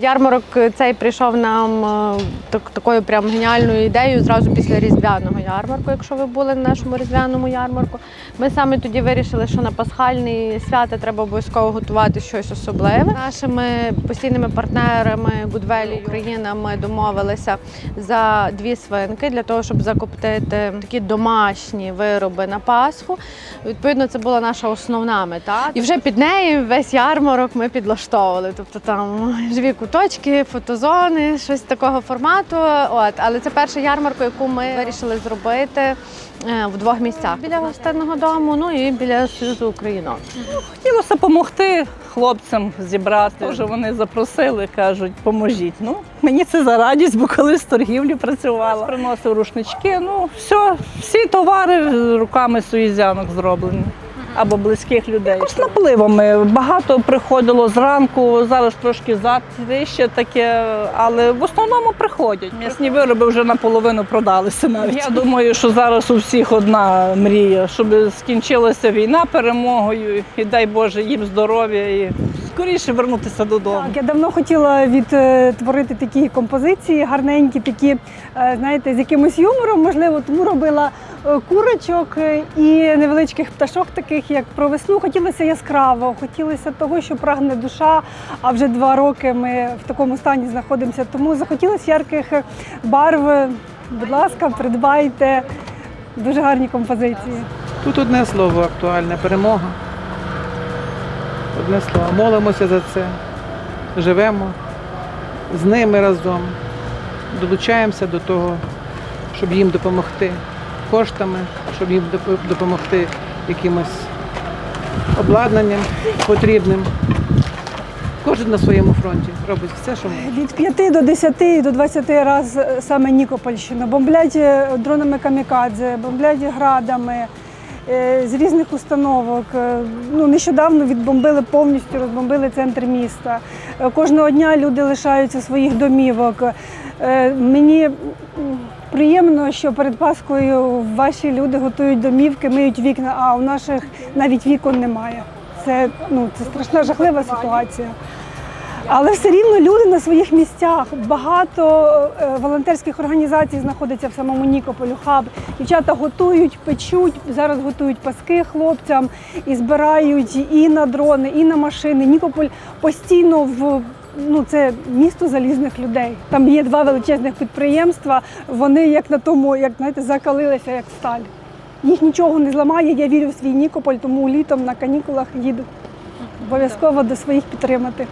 Ярмарок цей прийшов нам е, так, такою прям геніальною ідеєю зразу після різдвяного ярмарку. Якщо ви були на нашому різдвяному ярмарку, ми саме тоді вирішили, що на пасхальні свята треба обов'язково готувати щось особливе. Нашими постійними партнерами Будвелі Україна ми домовилися за дві свинки для того, щоб закоптити такі домашні вироби на Пасху. Відповідно, це була наша основна мета. І вже під нею весь ярмарок ми підлаштовували. Тобто там живі куточки, фотозони, щось такого формату. От, але це перша ярмарка, яку ми вирішили зробити е, в двох місцях біля гостинного дому, ну і біля Союзу Українок. Хотілося допомогти хлопцям зібрати. Вже вони запросили, кажуть, поможіть. Ну, мені це за радість, бо колись в торгівлі працювала. Приносив рушнички. Ну, все, всі товари руками суїзянок зроблені. Або близьких людей. Якось напливами. Багато приходило зранку, зараз трошки затище таке, але в основному приходять. М'ясні вироби вже наполовину продалися навіть. Я думаю, що зараз у всіх одна мрія, щоб скінчилася війна перемогою, і дай Боже їм здоров'я і скоріше вернутися додому. Так, я давно хотіла відтворити такі композиції, гарненькі, такі, е, знаєте, з якимось юмором, можливо, тому робила курочок е, і невеличких пташок, таких як про весну. Хотілося яскраво, хотілося того, що прагне душа. А вже два роки ми в такому стані знаходимося. Тому захотілося ярких е, барв. Будь ласка, придбайте дуже гарні композиції. Тут одне слово актуальне перемога. Одне слово. Молимося за це, живемо з ними разом, долучаємося до того, щоб їм допомогти коштами, щоб їм допомогти якимось обладнанням потрібним. Кожен на своєму фронті робить все, що може. Від 5 до 10 і до 20 разів саме Нікопольщина. Бомблять е, дронами камікадзе, бомблять градами з різних установок. Е, Ну, нещодавно відбомбили повністю, розбомбили центр міста. Е, Кожного дня люди лишаються своїх домівок. Е, Мені приємно, що перед Паскою ваші люди готують домівки, миють вікна, а у наших навіть вікон немає. Це, ну, це страшна жахлива ситуація. Але все рівно люди на своїх місцях. Багато е, волонтерських організацій знаходиться в самому Нікополю. Хаб дівчата готують, печуть. Зараз готують паски хлопцям і збирають і на дрони, і на машини. Нікополь постійно в. Ну, це місто залізних людей. Там є два величезних підприємства. Вони як на тому, як знаєте, закалилися як сталь. Їх нічого не зламає. Я вірю в свій Нікополь, тому літом на канікулах їду. Обов'язково до своїх підтримати.